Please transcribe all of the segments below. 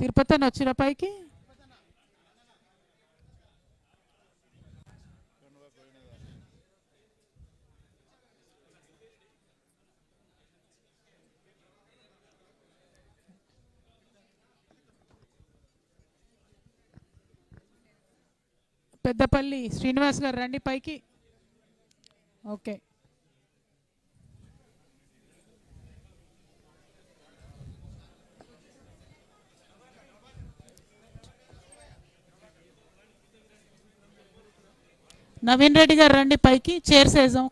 తిరుపతి అని వచ్చిన పైకి? పెద్దపల్లి శ్రీనివాస్ గారు రండి పైకి. ఓకే. నవీన్ రెడ్డి గారు రండి పైకి చైర్స్ వేసాం.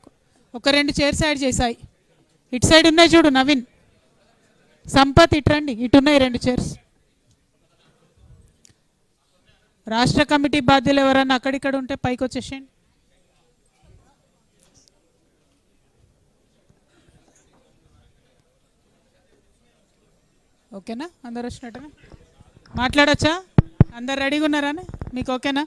ఒక రెండు చైర్స్ యాడ్ చేశాయి. ఇటు సైడ్ ఉన్నాయి చూడు నవీన్. సంపత్ ఇటు రండి. ఇటు ఉన్నాయి రెండు చైర్స్. రాష్ట్ర కమిటీ బాధ్యులు ఎవరన్నా అక్కడిక్కడ ఉంటే పైకి వచ్చేసేయండి. ఓకేనా? అందరు వచ్చినట్టుగా? మాట్లాడచ్చా? అందరు రెడీగా ఉన్నారా? మీకు ఓకేనా?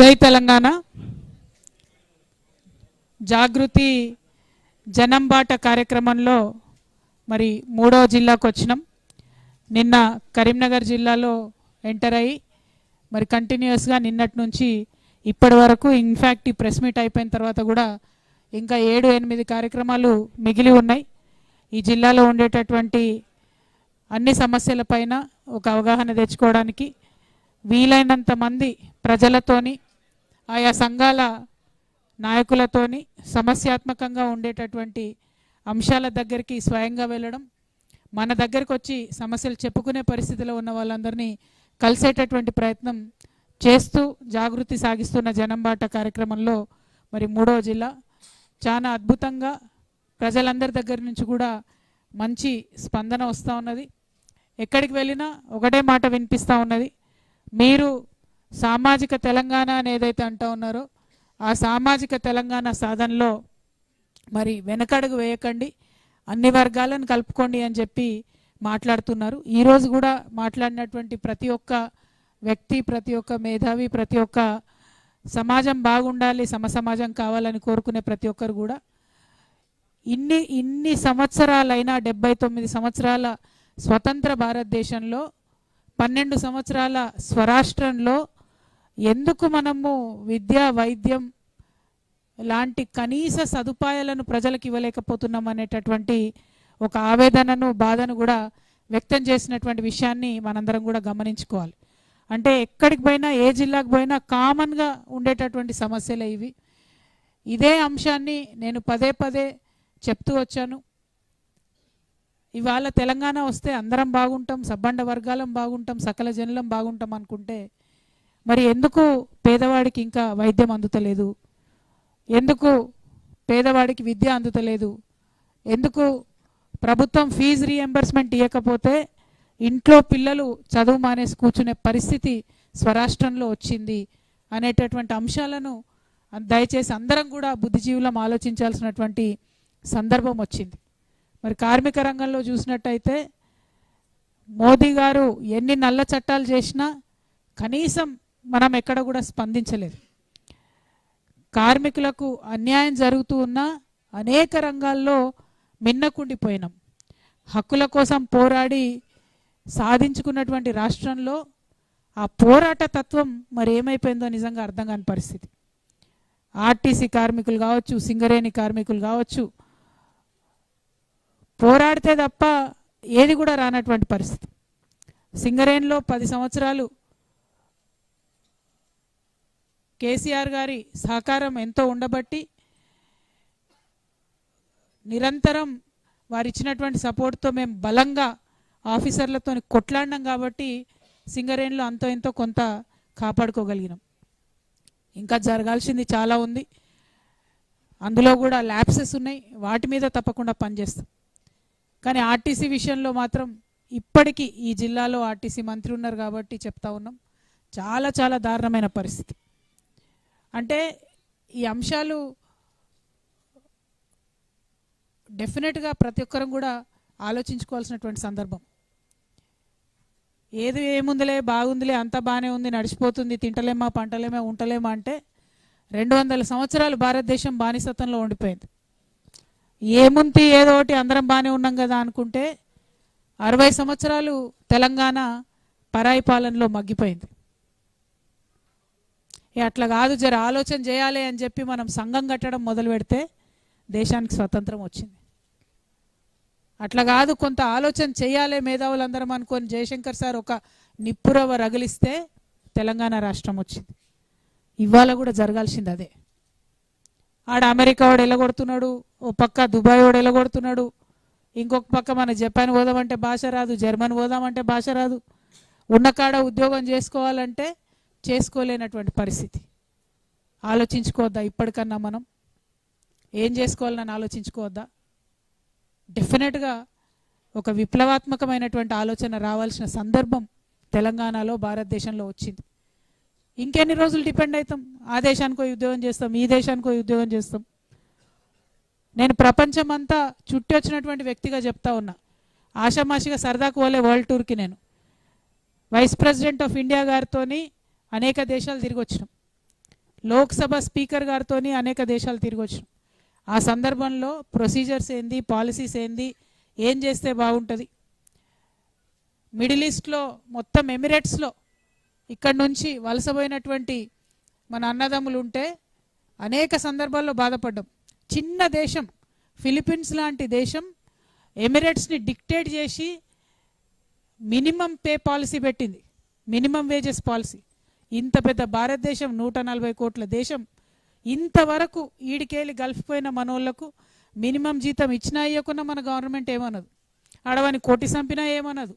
జై తెలంగాణ. జాగృతి జనంబాట కార్యక్రమంలో మరి మూడవ జిల్లాకు వచ్చినాం. నిన్న కరీంనగర్ జిల్లాలో ఎంటర్ అయ్యి మరి కంటిన్యూస్గా నిన్నటి నుంచి ఇప్పటి వరకు ఇన్ఫ్యాక్ట్ ఈ ప్రెస్ మీట్ అయిపోయిన తర్వాత కూడా ఇంకా ఏడు ఎనిమిది కార్యక్రమాలు మిగిలి ఉన్నాయి. ఈ జిల్లాలో ఉండేటటువంటి అన్ని సమస్యలపైన ఒక అవగాహన తెచ్చుకోవడానికి వీలైనంత మంది ప్రజలతోని ఆయా సంఘాల నాయకులతోని సమస్యాత్మకంగా ఉండేటటువంటి అంశాల దగ్గరికి స్వయంగా వెళ్ళడం మన దగ్గరికి వచ్చి సమస్యలు చెప్పుకునే పరిస్థితిలో ఉన్న వాళ్ళందరినీ కలిసేటటువంటి ప్రయత్నం చేస్తూ జాగృతి సాగిస్తున్న జనంబాట కార్యక్రమంలో మరి మూడో జిల్లా. చాలా అద్భుతంగా ప్రజలందరి దగ్గర నుంచి కూడా మంచి స్పందన వస్తూ ఉన్నది. ఎక్కడికి వెళ్ళినా ఒకటే మాట వినిపిస్తూ ఉన్నది. మీరు సామాజిక తెలంగాణ అని ఏదైతే అంటూ ఉన్నారో ఆ సామాజిక తెలంగాణ సాధనలో మరి వెనకడుగు వేయకండి అన్ని వర్గాలను కలుపుకోండి అని చెప్పి మాట్లాడుతున్నారు. ఈరోజు కూడా మాట్లాడినటువంటి ప్రతి ఒక్క వ్యక్తి ప్రతి ఒక్క మేధావి ప్రతి ఒక్క సమాజం బాగుండాలి సమసమాజం కావాలని కోరుకునే ప్రతి ఒక్కరు కూడా ఇన్ని ఇన్ని సంవత్సరాలైనా డెబ్బై తొమ్మిది సంవత్సరాల స్వతంత్ర భారతదేశంలో పన్నెండు సంవత్సరాల స్వరాష్ట్రంలో ఎందుకు మనము విద్య వైద్యం లాంటి కనీస సదుపాయాలను ప్రజలకు ఇవ్వలేకపోతున్నాం అనేటటువంటి ఒక ఆవేదనను బాధను కూడా వ్యక్తం చేసినటువంటి విషయాన్ని మనందరం కూడా గమనించుకోవాలి. అంటే ఎక్కడికి పోయినా ఏ జిల్లాకు పోయినా కామన్గా ఉండేటటువంటి సమస్యలే ఇవి. ఇదే అంశాన్ని నేను పదే పదే చెప్తూ వచ్చాను. ఇవాళ తెలంగాణ వస్తే అందరం బాగుంటాం సబ్బండ వర్గాలం బాగుంటాం సకల జనులం బాగుంటాం అనుకుంటే మరి ఎందుకు పేదవాడికి ఇంకా వైద్యం అందుతలేదు? ఎందుకు పేదవాడికి విద్య అందుతలేదు? ఎందుకు ప్రభుత్వం ఫీజు రీఎంబర్స్మెంట్ ఇవ్వకపోతే ఇంట్లో పిల్లలు చదువు మానేసి కూర్చునే పరిస్థితి స్వరాష్ట్రంలో వచ్చింది అనేటటువంటి అంశాలను దయచేసి అందరం కూడా బుద్ధిజీవులం ఆలోచించాల్సినటువంటి సందర్భం వచ్చింది. మరి కార్మిక రంగంలో చూసినట్టయితే మోదీ గారు ఎన్ని నల్ల చట్టాలు చేసినా కనీసం మనం ఎక్కడ కూడా స్పందించలేదు. కార్మికులకు అన్యాయం జరుగుతూ ఉన్న అనేక రంగాల్లో మిన్నకుండిపోయినాం. హక్కుల కోసం పోరాడి సాధించుకున్నటువంటి రాష్ట్రంలో ఆ పోరాట తత్వం మరి ఏమైపోయిందో నిజంగా అర్థం కాని పరిస్థితి. ఆర్టీసీ కార్మికులు కావచ్చు సింగరేణి కార్మికులు కావచ్చు పోరాడితే తప్ప ఏది కూడా రానటువంటి పరిస్థితి. సింగరేణిలో పది సంవత్సరాలు కేసీఆర్ గారి సహకారం ఎంతో ఉండబట్టి నిరంతరం వారు ఇచ్చినటువంటి సపోర్ట్తో మేము బలంగా ఆఫీసర్లతో కొట్లాడినాం కాబట్టి సింగరేణిలో అంతో ఎంతో కొంత కాపాడుకోగలిగినాం. ఇంకా జరగాల్సింది చాలా ఉంది. అందులో కూడా ల్యాబ్సెస్ ఉన్నాయి. వాటి మీద తప్పకుండా పనిచేస్తాం. కానీ ఆర్టీసీ విషయంలో మాత్రం ఇప్పటికీ ఈ జిల్లాలో ఆర్టీసీ మంత్రి ఉన్నారు కాబట్టి చెప్తా ఉన్నాం. చాలా చాలా దారుణమైన పరిస్థితి. అంటే ఈ అంశాలు డెఫినెట్గా ప్రతి ఒక్కరం కూడా ఆలోచించుకోవాల్సినటువంటి సందర్భం. ఏది ఏముందిలే బాగుందిలే అంతా బాగానే ఉంది నడిచిపోతుంది తింటలేమా పంటలేమా ఉంటలేమా అంటే రెండు వందల సంవత్సరాలు భారతదేశం బానిసత్వంలో ఉండిపోయింది. ఏముంది ఏదో ఒకటి అందరం బాగానే ఉన్నాం కదా అనుకుంటే అరవై సంవత్సరాలు తెలంగాణ పరాయి పాలనలో మగ్గిపోయింది. అట్లా కాదు జర ఆలోచన చేయాలి అని చెప్పి మనం సంఘం కట్టడం మొదలు పెడితే దేశానికి స్వతంత్రం వచ్చింది. అట్లా కాదు కొంత ఆలోచన చేయాలి మేధావులందరం అనుకొని జయశంకర్ సార్ ఒక నిప్పురవ రగిలిస్తే తెలంగాణ రాష్ట్రం వచ్చింది. ఇవాళ కూడా జరగాల్సింది అదే. ఆడ అమెరికా వాడు ఎలగొడుతున్నాడు ఓ పక్క దుబాయ్ వాడు ఎలగొడుతున్నాడు ఇంకొక పక్క మన జపాన్ పోదామంటే భాష రాదు జర్మన్ పోదామంటే భాష రాదు ఉన్నకాడ ఉద్యోగం చేసుకోవాలంటే చేసుకోలేనటువంటి పరిస్థితి. ఆలోచించుకోవద్దా ఇప్పటికన్నా మనం? ఏం చేసుకోవాలని ఆలోచించుకోవద్దా? డెఫినెట్గా ఒక విప్లవాత్మకమైనటువంటి ఆలోచన రావాల్సిన సందర్భం తెలంగాణలో భారతదేశంలో వచ్చింది. ఇంకెన్ని రోజులు డిపెండ్ అవుతాం ఆ దేశానికో ఉద్యోగం చేస్తాం ఈ దేశానికో ఉద్యోగం చేస్తాం. నేను ప్రపంచం అంతా చుట్టి వచ్చినటువంటి వ్యక్తిగా చెప్తా ఉన్నా. ఆషామాషిగా సరదాకు పోలే వరల్డ్ టూర్కి నేను. వైస్ ప్రెసిడెంట్ ఆఫ్ ఇండియా గారితోని అనేక దేశాలు తిరిగి వచ్చినాం లోక్సభ స్పీకర్ గారితో అనేక దేశాలు తిరిగి వచ్చినాం ఆ సందర్భంలో ప్రొసీజర్స్ ఏంది పాలసీస్ ఏంది ఏం చేస్తే బాగుంటుంది? మిడిల్ ఈస్ట్లో మొత్తం ఎమిరేట్స్లో ఇక్కడ నుంచి వలసపోయినటువంటి మన అన్నదమ్ములు ఉంటే అనేక సందర్భాల్లో బాధపడ్డాం. చిన్న దేశం ఫిలిప్పీన్స్ లాంటి దేశం ఎమిరేట్స్ని డిక్టేట్ చేసి మినిమం పే పాలసీ పెట్టింది. Minimum wages policy. ఇంత పెద్ద భారతదేశం నూట నలభై కోట్ల దేశం. ఇంతవరకు ఈడికేళ్ళి గల్ఫ్ పోయిన మనోళ్ళకు మినిమం జీతం ఇచ్చినా ఇవ్వకున్నా మన గవర్నమెంట్ ఏమనదు. అడవని కొట్టి చంపినా ఏమనదు.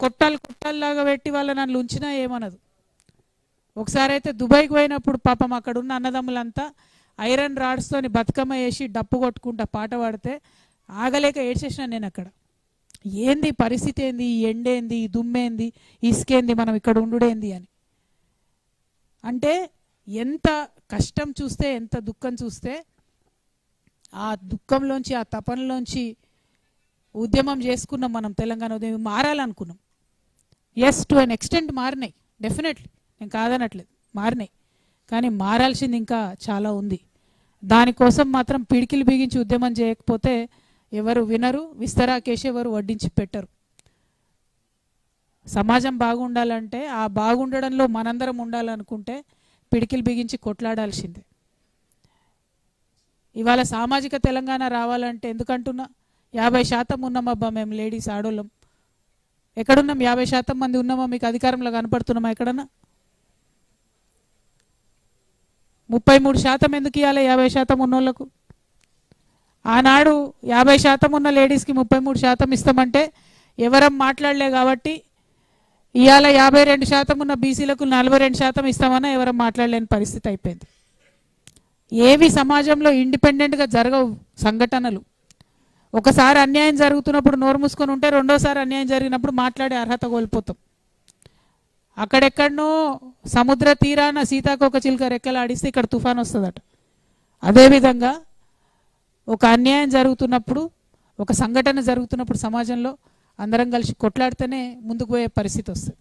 కొట్టాలు కొట్టాల్లాగా పెట్టి వాళ్ళ నన్ను ఉంచినా ఏమనదు. ఒకసారి అయితే దుబాయ్కి పోయినప్పుడు పాపం అక్కడ ఉన్న అన్నదమ్ములంతా ఐరన్ రాడ్స్తోని బతుకమ్మ వేసి డప్పు కొట్టుకుంటా పాట పాడితే ఆగలేక ఏడ్చేసిన నేను అక్కడ. ఏంది పరిస్థితి ఏంది? ఎండేంది దుమ్మేంది ఇసుకేంది మనం ఇక్కడ ఉండుడేంది అని. అంటే ఎంత కష్టం చూస్తే ఎంత దుఃఖం చూస్తే ఆ దుఃఖంలోంచి ఆ తపనలోంచి ఉద్యమం చేసుకున్నాం మనం తెలంగాణ ఉద్యమం. మారాలనుకున్నాం. ఎస్ టు అన్ ఎక్స్టెంట్ మారినాయి. డెఫినెట్లీ నేను కాదనట్లేదు. మారినాయి. కానీ మారాల్సింది ఇంకా చాలా ఉంది. దానికోసం మాత్రం పిడికిలు బిగించి ఉద్యమం చేయకపోతే ఎవరు వినరు విస్తరాకేసి ఎవరు వడ్డించి పెట్టరు. సమాజం బాగుండాలంటే ఆ బాగుండడంలో మనందరం ఉండాలనుకుంటే పిడికిలు బిగించి కొట్లాడాల్సిందే. ఇవాళ సామాజిక తెలంగాణ రావాలంటే ఎందుకంటున్నా? యాభై శాతం ఉన్నామబ్బా మేము లేడీస్ ఆడోళ్ళం. ఎక్కడున్నాం? యాభై శాతం మంది ఉన్నామా? మీకు అధికారంలో కనపడుతున్నామా ఎక్కడన్నా? ముప్పై మూడు శాతం ఎందుకు ఇవ్వాలి యాభై శాతం ఉన్నోళ్ళకు ఆనాడు యాభై శాతం ఉన్న లేడీస్కి ముప్పై మూడు శాతం ఇస్తామంటే ఎవరం మాట్లాడలే కాబట్టి ఇవాళ యాభై రెండు శాతం ఉన్న బీసీలకు నలభై రెండు శాతం ఇస్తామన్నా ఎవరం మాట్లాడలేని పరిస్థితి అయిపోయింది. ఏవి సమాజంలో ఇండిపెండెంట్గా జరగవు సంఘటనలు. ఒకసారి అన్యాయం జరుగుతున్నప్పుడు నోరు మూసుకొని ఉంటే రెండోసారి అన్యాయం జరిగినప్పుడు మాట్లాడే అర్హత కోల్పోతాం. అక్కడెక్కడనో సముద్ర తీరాన సీతాకోక చిలుక రెక్కలు ఆడిస్తే ఇక్కడ తుఫాన్ వస్తుందట. అదేవిధంగా ఒక అన్యాయం జరుగుతున్నప్పుడు ఒక సంఘటన జరుగుతున్నప్పుడు సమాజంలో అందరం కలిసి కొట్లాడితేనే ముందుకు పోయే పరిస్థితి వస్తుంది.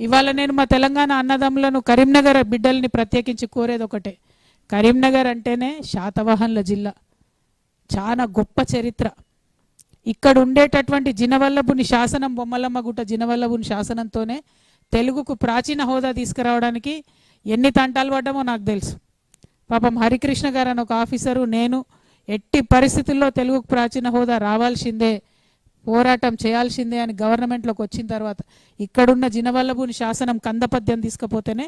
ఇవాళ నేను మా తెలంగాణ అన్నదమ్ములను కరీంనగర్ బిడ్డల్ని ప్రత్యేకించి కోరేది ఒకటే. కరీంనగర్ అంటేనే శాతవాహన్ల జిల్లా. చాలా గొప్ప చరిత్ర. ఇక్కడ ఉండేటటువంటి జినవల్లభుని శాసనం బొమ్మలమ్మ గుట్ట జినవల్లభుని శాసనంతోనే తెలుగుకు ప్రాచీన హోదా తీసుకురావడానికి ఎన్ని తంటాలు పడ్డామో నాకు తెలుసు. పాపం హరికృష్ణ గారు అని ఒక ఆఫీసరు నేను ఎట్టి పరిస్థితుల్లో తెలుగుకు ప్రాచీన హోదా రావాల్సిందే పోరాటం చేయాల్సిందే అని గవర్నమెంట్లోకి వచ్చిన తర్వాత ఇక్కడున్న జినవల్లభూని శాసనం కందపద్యం తీసుకపోతేనే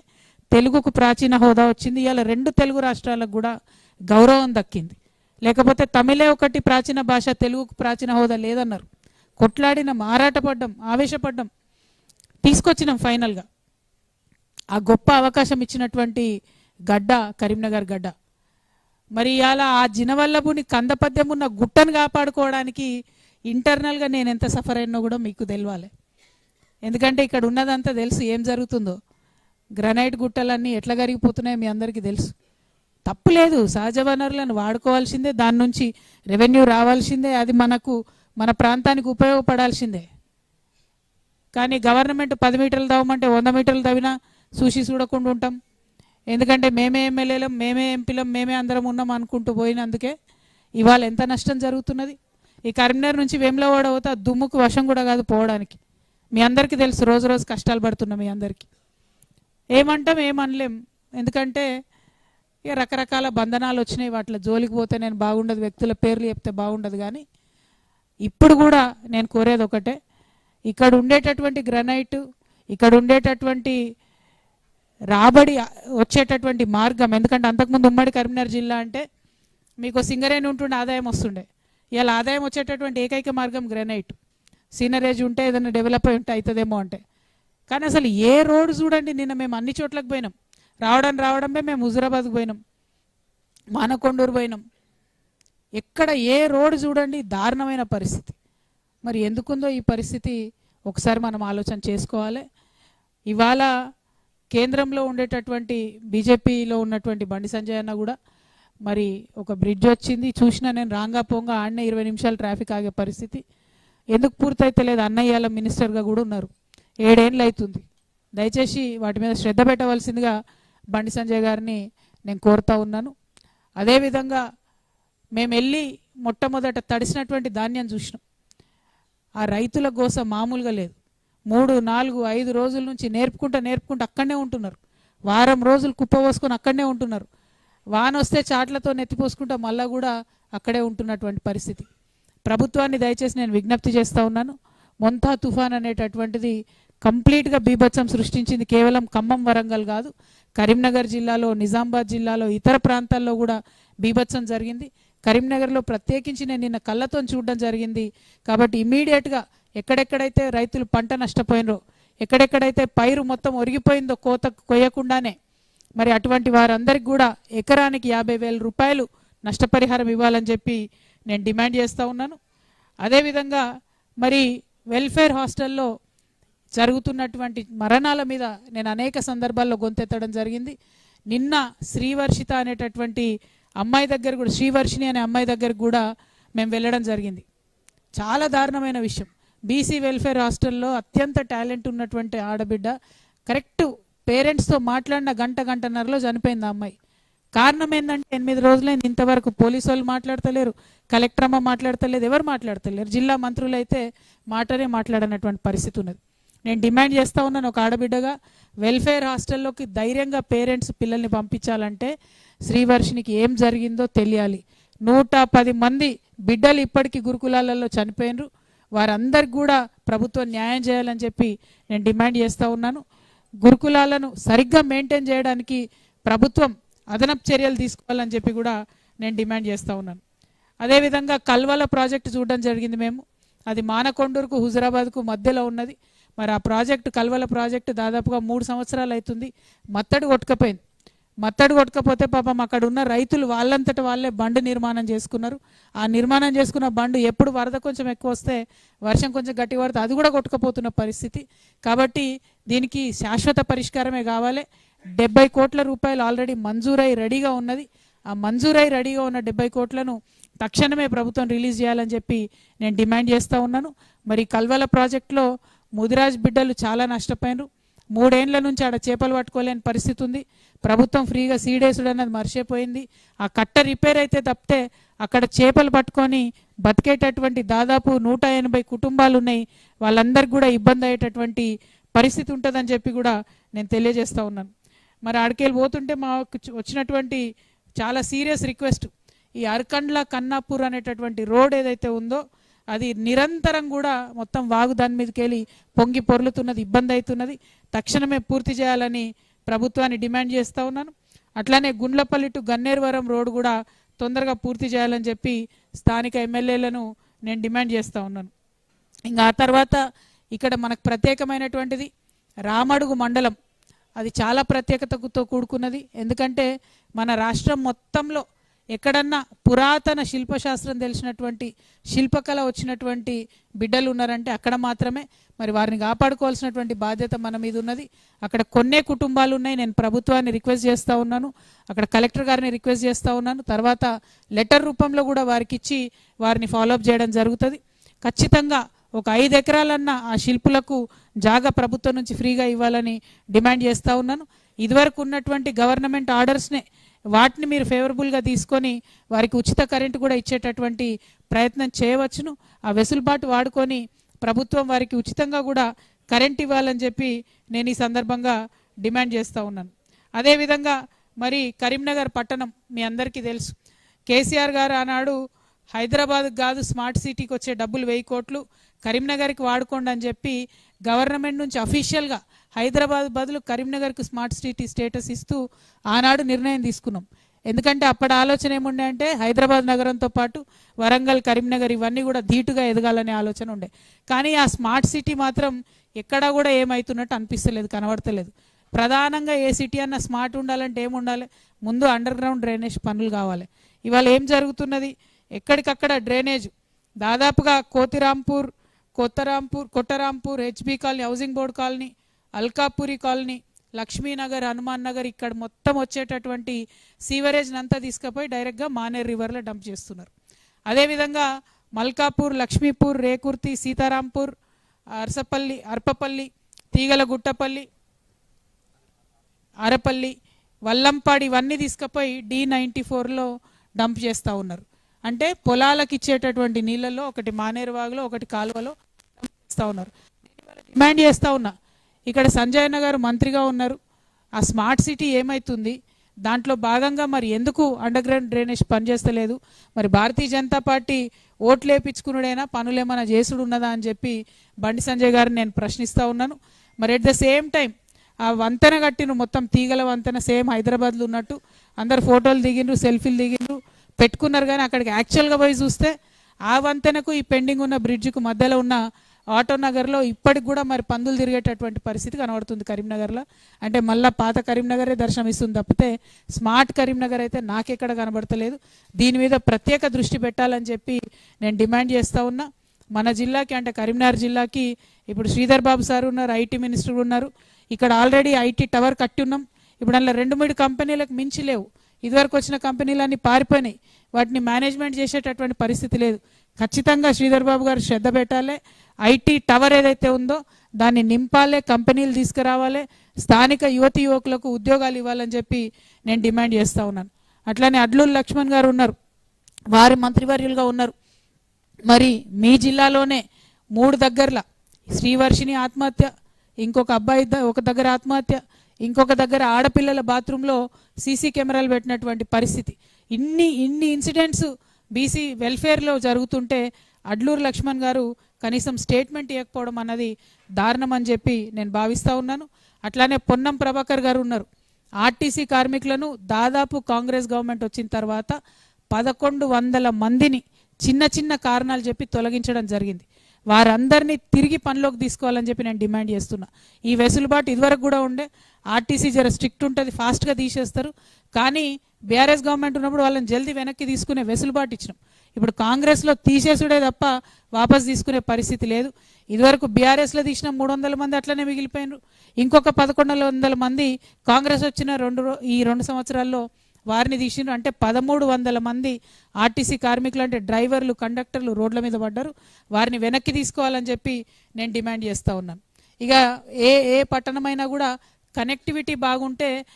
తెలుగుకు ప్రాచీన హోదా వచ్చింది. ఇవాళ రెండు తెలుగు రాష్ట్రాలకు కూడా గౌరవం దక్కింది. లేకపోతే తమిళే ఒకటి ప్రాచీన భాష తెలుగుకు ప్రాచీన హోదా లేదన్నారు. కొట్లాడిన మారాటపడ్డం ఆవేశపడ్డం తీసుకొచ్చినాం ఫైనల్గా ఆ గొప్ప అవకాశం ఇచ్చినటువంటి గడ్డ కరీంనగర్ గడ్డ. మరి ఇవాళ ఆ జినవల్లభుని కందపద్యం ఉన్న గుట్టను కాపాడుకోవడానికి ఇంటర్నల్గా నేను ఎంత సఫర్ అయినో కూడా మీకు తెలియాలి ఎందుకంటే ఇక్కడ ఉన్నదంతా తెలుసు ఏం జరుగుతుందో. గ్రనైట్ గుట్టలన్నీ ఎట్లా కరిగిపోతున్నాయో మీ అందరికీ తెలుసు. తప్పు లేదు సహజ వనరులను వాడుకోవాల్సిందే దాని నుంచి రెవెన్యూ రావాల్సిందే అది మనకు మన ప్రాంతానికి ఉపయోగపడాల్సిందే. కానీ గవర్నమెంట్ పది మీటర్లు తవ్వమంటే వంద మీటర్లు తవ్వినా చూసి చూడకుండా ఉంటాం. ఎందుకంటే మేమే ఎమ్మెల్యేలం మేమే ఎంపీలం మేమే అందరం ఉన్నాం అనుకుంటూ పోయినందుకే ఇవాళ ఎంత నష్టం జరుగుతున్నది? ఈ కరీంనగర్ నుంచి వేములవాడ పోతే ఆ దుమ్ముకు వశం కూడా కాదు పోవడానికి. మీ అందరికీ తెలుసు రోజు రోజు కష్టాలు పడుతున్నాం మీ అందరికీ. ఏమంటాం ఏమనలేం. ఎందుకంటే ఇక రకరకాల బంధనాలు వచ్చినాయి వాటిలో. జోలికి పోతే నేను బాగుండదు వ్యక్తుల పేర్లు చెప్తే బాగుండదు కానీ ఇప్పుడు కూడా నేను కోరేది ఒకటే. ఇక్కడ ఉండేటటువంటి గ్రనైట్ ఇక్కడ ఉండేటటువంటి రాబడి వచ్చేటటువంటి మార్గం. ఎందుకంటే అంతకుముందు ఉమ్మడి కరీంనగర్ జిల్లా అంటే మీకు సింగరేణి ఉంటుండే ఆదాయం వస్తుండే. ఇలా ఆదాయం వచ్చేటటువంటి ఏకైక మార్గం గ్రెనైట్. సీనరేజ్ ఉంటే ఏదైనా డెవలప్ అయి ఉంటే అవుతుందేమో అంటే. కానీ అసలు ఏ రోడ్డు చూడండి నిన్న మేము అన్ని చోట్లకు పోయినాం. రావడం రావడమే మేము హుజురాబాద్కు పోయినాం. మానకొండూరు పోయినాం. ఎక్కడ ఏ రోడ్డు చూడండి దారుణమైన పరిస్థితి. మరి ఎందుకుందో ఈ పరిస్థితి ఒకసారి మనం ఆలోచన చేసుకోవాలి. ఇవాళ కేంద్రంలో ఉండేటటువంటి బీజేపీలో ఉన్నటువంటి బండి సంజయ్ అన్న కూడా మరి ఒక బ్రిడ్జ్ వచ్చింది. చూసినా నేను రాంగా పోంగా ఆడనే ఇరవై నిమిషాలు ట్రాఫిక్ ఆగే పరిస్థితి. ఎందుకు పూర్తయితే లేదు అన్నయ్యాల మినిస్టర్గా కూడా ఉన్నారు. ఏడేళ్ళు అవుతుంది దయచేసి వాటి మీద శ్రద్ధ పెట్టవలసిందిగా బండి సంజయ్ గారిని నేను కోరుతా ఉన్నాను. అదేవిధంగా మేము వెళ్ళి మొట్టమొదట తడిసినటువంటి ధాన్యం చూసినాం. ఆ రైతుల గోస మామూలుగా లేదు. మూడు నాలుగు ఐదు రోజుల నుంచి నేర్పుకుంటా నేర్పుకుంటూ అక్కడనే ఉంటున్నారు. వారం రోజులు కుప్ప పోసుకొని అక్కడనే ఉంటున్నారు. వాన వస్తే చాట్లతో నెత్తిపోసుకుంటా మళ్ళా కూడా అక్కడే ఉంటున్నటువంటి పరిస్థితి. ప్రభుత్వాన్ని దయచేసి నేను విజ్ఞప్తి చేస్తూ ఉన్నాను. మొంతా తుఫాన్ అనేటటువంటిది కంప్లీట్గా బీభత్సం సృష్టించింది కేవలం ఖమ్మం వరంగల్ కాదు. కరీంనగర్ జిల్లాలో నిజామాబాద్ జిల్లాలో ఇతర ప్రాంతాల్లో కూడా బీభత్సం జరిగింది. కరీంనగర్లో ప్రత్యేకించి నేను నిన్న కళ్ళతో చూడడం జరిగింది. కాబట్టి ఇమీడియట్గా ఎక్కడెక్కడైతే రైతులు పంట నష్టపోయినరో ఎక్కడెక్కడైతే పైరు మొత్తం ఒరిగిపోయిందో కోత కొయ్యకుండానే మరి అటువంటి వారందరికి కూడా ఎకరానికి యాభై వేల రూపాయలు నష్టపరిహారం ఇవ్వాలని చెప్పి నేను డిమాండ్ చేస్తూ ఉన్నాను. అదేవిధంగా మరి వెల్ఫేర్ హాస్టల్లో జరుగుతున్నటువంటి మరణాల మీద నేను అనేక సందర్భాల్లో గొంతెత్తడం జరిగింది. నిన్న శ్రీవర్షిత అనేటటువంటి అమ్మాయి దగ్గర కూడా శ్రీవర్షిణి అనే అమ్మాయి దగ్గర కూడా మేము వెళ్ళడం జరిగింది. చాలా దారుణమైన విషయం. బీసీ వెల్ఫేర్ హాస్టల్లో అత్యంత టాలెంట్ ఉన్నటువంటి ఆడబిడ్డ కరెక్ట్ పేరెంట్స్తో మాట్లాడిన గంట గంటన్నరలో చనిపోయింది ఆ అమ్మాయి. కారణం ఏంటంటే ఎనిమిది రోజులైంది ఇంతవరకు పోలీసు వాళ్ళు మాట్లాడతలేరు కలెక్టర్ అమ్మ మాట్లాడతలేదు ఎవరు మాట్లాడతలేరు. జిల్లా మంత్రులు అయితే మాటనే మాట్లాడనటువంటి పరిస్థితి ఉన్నది. నేను డిమాండ్ చేస్తా ఉన్నాను ఒక ఆడబిడ్డగా వెల్ఫేర్ హాస్టల్లోకి ధైర్యంగా పేరెంట్స్ పిల్లల్ని పంపించాలంటే శ్రీవర్షినికి ఏం జరిగిందో తెలియాలి. నూట పది మంది బిడ్డలు ఇప్పటికీ గురుకులాలలో చనిపోయినరు. వారందరికి కూడా ప్రభుత్వం న్యాయం చేయాలని చెప్పి నేను డిమాండ్ చేస్తూ ఉన్నాను. గురుకులాలను సరిగ్గా మెయింటైన్ చేయడానికి ప్రభుత్వం అదనపు చర్యలు తీసుకోవాలని చెప్పి కూడా నేను డిమాండ్ చేస్తూ ఉన్నాను. అదేవిధంగా కల్వల ప్రాజెక్టు చూడడం జరిగింది మేము. అది మానకొండూరుకు హుజరాబాద్కు మధ్యలో ఉన్నది. మరి ఆ ప్రాజెక్టు కల్వల ప్రాజెక్టు దాదాపుగా మూడు సంవత్సరాలు అవుతుంది. మత్తడి కొట్టుకపోయింది. మత్తడు కొట్టకపోతే పాపం అక్కడ ఉన్న రైతులు వాళ్ళంతట వాళ్ళే బండు నిర్మాణం చేసుకున్నారు. ఆ నిర్మాణం చేసుకున్న బండు ఎప్పుడు వరద కొంచెం ఎక్కువ వస్తే వర్షం కొంచెం గట్టి పడితే అది కూడా కొట్టుకపోతున్న పరిస్థితి. కాబట్టి దీనికి శాశ్వత పరిష్కారమే కావాలి. డెబ్బై కోట్ల రూపాయలు ఆల్రెడీ మంజూరై రెడీగా ఉన్నది. ఆ మంజూరై రెడీగా ఉన్న డెబ్బై కోట్లను తక్షణమే ప్రభుత్వం రిలీజ్ చేయాలని చెప్పి నేను డిమాండ్ చేస్తూ ఉన్నాను. మరి కల్వల ప్రాజెక్టులో ముదిరాజ్ బిడ్డలు చాలా నష్టపోయినారు. మూడేండ్ల నుంచి ఆడ చేపలు పట్టుకోలేని పరిస్థితి ఉంది. ప్రభుత్వం ఫ్రీగా సీడేసుడు అన్నది మర్చిపోయింది. ఆ కట్ట రిపేర్ అయితే తప్పితే అక్కడ చేపలు పట్టుకొని బతికేటటువంటి దాదాపు నూట ఎనభై కుటుంబాలు ఉన్నాయి. వాళ్ళందరికీ కూడా ఇబ్బంది అయ్యేటటువంటి పరిస్థితి ఉంటుందని చెప్పి కూడా నేను తెలియజేస్తూ ఉన్నాను. మరి ఆడికెళ్ళి పోతుంటే మాకు వచ్చినటువంటి చాలా సీరియస్ రిక్వెస్ట్. ఈ అర్కండ్ల కన్నాపూర్ అనేటటువంటి రోడ్ ఏదైతే ఉందో అది నిరంతరం కూడా మొత్తం వాగు దాని మీదకి వెళ్ళి పొంగి పొర్లుతున్నది ఇబ్బంది అవుతున్నది. తక్షణమే పూర్తి చేయాలని ప్రభుత్వాన్ని డిమాండ్ చేస్తూ ఉన్నాను. అట్లానే గుండ్లపల్లి టు గన్నేరువరం రోడ్డు కూడా తొందరగా పూర్తి చేయాలని చెప్పి స్థానిక ఎమ్మెల్యేలను నేను డిమాండ్ చేస్తూ ఉన్నాను. ఇంకా ఆ తర్వాత ఇక్కడ మనకు ప్రత్యేకమైనటువంటిది రామడుగు మండలం. అది చాలా ప్రత్యేకతతో కూడుకున్నది. ఎందుకంటే మన రాష్ట్రం మొత్తంలో ఎక్కడన్నా పురాతన శిల్పశాస్త్రం తెలిసినటువంటి శిల్పకళ వచ్చినటువంటి బిడ్డలు ఉన్నారంటే అక్కడ మాత్రమే. మరి వారిని కాపాడుకోవాల్సినటువంటి బాధ్యత మన మీద ఉన్నది. అక్కడ కొన్నే కుటుంబాలు ఉన్నాయి. నేను ప్రభుత్వాన్ని రిక్వెస్ట్ చేస్తూ ఉన్నాను. అక్కడ కలెక్టర్ గారిని రిక్వెస్ట్ చేస్తూ ఉన్నాను. తర్వాత లెటర్ రూపంలో కూడా వారికి ఇచ్చి వారిని ఫాలోఅప్ చేయడం జరుగుతుంది. ఖచ్చితంగా ఒక ఐదు ఎకరాలన్నా ఆ శిల్పులకు జాగా ప్రభుత్వం నుంచి ఫ్రీగా ఇవ్వాలని డిమాండ్ చేస్తూ ఉన్నాను. ఇదివరకు ఉన్నటువంటి గవర్నమెంట్ ఆర్డర్స్నే వాటిని మీరు ఫేవరబుల్గా తీసుకొని వారికి ఉచిత కరెంటు కూడా ఇచ్చేటటువంటి ప్రయత్నం చేయవచ్చును. ఆ వెసులుబాటు వాడుకొని ప్రభుత్వం వారికి ఉచితంగా కూడా కరెంట్ ఇవ్వాలని చెప్పి నేను ఈ సందర్భంగా డిమాండ్ చేస్తూ ఉన్నాను. అదేవిధంగా మరి కరీంనగర్ పట్టణం మీ అందరికీ తెలుసు. కేసీఆర్ గారు ఆనాడు హైదరాబాద్ కాదు స్మార్ట్ సిటీకి వచ్చే డబ్బులు వెయ్యి కోట్లు కరీంనగర్కి వాడుకోండి అని చెప్పి గవర్నమెంట్ నుంచి అఫీషియల్గా హైదరాబాద్ బదులు కరీంనగర్కి స్మార్ట్ సిటీ స్టేటస్ ఇస్తూ ఆనాడు నిర్ణయం తీసుకున్నాం. ఎందుకంటే అప్పటి ఆలోచన ఏముండే అంటే హైదరాబాద్ నగరంతో పాటు వరంగల్ కరీంనగర్ ఇవన్నీ కూడా ధీటుగా ఎదగాలనే ఆలోచన ఉండే. కానీ ఆ స్మార్ట్ సిటీ మాత్రం ఎక్కడా కూడా ఏమవుతున్నట్టు అనిపిస్తలేదు కనబడతలేదు. ప్రధానంగా ఏ సిటీ అన్న స్మార్ట్ ఉండాలంటే ఏముండాలి? ముందు అండర్ గ్రౌండ్ డ్రైనేజ్ పనులు కావాలి. ఇవాళ ఏం జరుగుతున్నది? ఎక్కడికక్కడ డ్రైనేజ్. దాదాపుగా Kothirampur Kothrampur Kottarampur HB colony housing board colony Alkapuri colony Lakshminagar Hanuman Nagar ఇక్కడ మొత్తం వచ్చేటటువంటి సీవరేజ్ని అంతా తీసుకుపోయి డైరెక్ట్గా మానేర్ రివర్లో డంప్ చేస్తున్నారు. అదేవిధంగా మల్కాపూర్ లక్ష్మీపూర్ రేకుర్తి సీతారాంపూర్ అరసపల్లి అర్పపల్లి తీగల గుట్టపల్లి అరపల్లి వల్లంపాడి ఇవన్నీ తీసుకుపోయి డి నైంటీ ఫోర్లో డంప్ చేస్తూ ఉన్నారు. అంటే పొలాలకు ఇచ్చేటటువంటి నీళ్ళల్లో ఒకటి మానేరు వాగులో ఒకటి కాలువలో ఇస్తూ ఉన్నారు. డిమాండ్ చేస్తూ ఉన్నా. ఇక్కడ సంజయ్ గారు మంత్రిగా ఉన్నారు. ఆ స్మార్ట్ సిటీ ఏమవుతుంది దాంట్లో భాగంగా మరి ఎందుకు అండర్ గ్రౌండ్ డ్రైనేజ్ పనిచేస్తలేదు మరి భారతీయ జనతా పార్టీ ఓట్లు వేపించుకున్నాడైనా పనులేమైనా చేసుడు ఉన్నదా అని చెప్పి బండి సంజయ్ గారిని నేను ప్రశ్నిస్తూ ఉన్నాను. మరి అట్ ద సేమ్ టైం ఆ వంతెన కట్టిన మొత్తం తీగల వంతెన సేమ్ హైదరాబాద్లో ఉన్నట్టు. అందరు ఫోటోలు దిగిండ్రు సెల్ఫీలు దిగిండ్రు. పెట్టుకున్నారు కానీ అక్కడికి యాక్చువల్గా పోయి చూస్తే ఆ వంతెనకు ఈ పెండింగ్ ఉన్న బ్రిడ్జ్కు మధ్యలో ఉన్న ఆటో నగర్లో ఇప్పటికి కూడా మరి పందులు తిరిగేటటువంటి పరిస్థితి కనబడుతుంది కరీంనగర్లో. అంటే మళ్ళీ పాత కరీంనగరే దర్శనం ఇస్తుంది తప్పితే స్మార్ట్ కరీంనగర్ అయితే నాకెక్కడ కనబడతలేదు. దీని మీద ప్రత్యేక దృష్టి పెట్టాలని చెప్పి నేను డిమాండ్ చేస్తూ ఉన్నా. మన జిల్లాకి అంటే కరీంనగర్ జిల్లాకి ఇప్పుడు శ్రీధర్ బాబు సార్ ఉన్నారు ఐటీ మినిస్టర్ ఉన్నారు. ఇక్కడ ఆల్రెడీ ఐటీ టవర్ కట్టి ఉన్నాం. ఇప్పుడు అందులో రెండు మూడు కంపెనీలకు మించి లేవు. ఇదివరకు వచ్చిన కంపెనీలన్నీ పారిపోయినాయి. వాటిని మేనేజ్మెంట్ చేసేటటువంటి పరిస్థితి లేదు. ఖచ్చితంగా శ్రీధర్ బాబు గారు శ్రద్ధ పెట్టాలి. ఐటీ టవర్ ఏదైతే ఉందో దాన్ని నింపాలి కంపెనీలు తీసుకురావాలి స్థానిక యువతి యువకులకు ఉద్యోగాలు ఇవ్వాలని చెప్పి నేను డిమాండ్ చేస్తూ ఉన్నాను. అట్లానే అడ్లూరు లక్ష్మణ్ గారు ఉన్నారు. వారి మంత్రివర్యులుగా ఉన్నారు. మరి మీ జిల్లాలోనే మూడు దగ్గరల శ్రీవర్షిని ఆత్మహత్య ఇంకొక అబ్బాయి ఒక దగ్గర ఆత్మహత్య ఇంకొక దగ్గర ఆడపిల్లల బాత్రూంలో సీసీ కెమెరాలు పెట్టినటువంటి పరిస్థితి. ఇన్ని ఇన్ని ఇన్సిడెంట్స్ బీసీ వెల్ఫేర్లో జరుగుతుంటే అడ్లూరు లక్ష్మణ్ గారు కనీసం స్టేట్మెంట్ ఇవ్వకపోవడం అన్నది దారుణం అని చెప్పి నేను భావిస్తూ ఉన్నాను. అట్లానే పొన్నం ప్రభాకర్ గారు ఉన్నారు. ఆర్టీసీ కార్మికులను దాదాపు కాంగ్రెస్ గవర్నమెంట్ వచ్చిన తర్వాత పదకొండు వందల మందిని చిన్న చిన్న కారణాలు చెప్పి తొలగించడం జరిగింది. వారందరినీ తిరిగి పనిలోకి తీసుకోవాలని చెప్పి నేను డిమాండ్ చేస్తున్నా. ఈ వెసులుబాటు ఇదివరకు కూడా ఉండే. ఆర్టీసీ జర స్ట్రిక్ట్ ఉంటుంది ఫాస్ట్గా తీసేస్తారు. కానీ బీఆర్ఎస్ గవర్నమెంట్ ఉన్నప్పుడు వాళ్ళని జల్దీ వెనక్కి తీసుకునే వెసులుబాటు ఇచ్చినాం. ఇప్పుడు కాంగ్రెస్లో తీసేసుడే తప్ప వాపస్ తీసుకునే పరిస్థితి లేదు. ఇదివరకు బీఆర్ఎస్లో తీసిన మూడు వందల మంది అట్లనే మిగిలిపోయినారు. ఇంకొక పదకొండు వందల మంది కాంగ్రెస్ వచ్చిన రెండు రో- ఈ రెండు సంవత్సరాల్లో వారిని తీసిండ్రు. అంటే పదమూడు వందల మంది ఆర్టీసీ కార్మికులు అంటే డ్రైవర్లు కండక్టర్లు రోడ్ల మీద పడ్డారు. వారిని వెనక్కి తీసుకోవాలని చెప్పి నేను డిమాండ్ చేస్తూ ఉన్నాను. ఇక ఏ ఏ పట్టణమైనా కూడా కనెక్టివిటీ బాగుంటే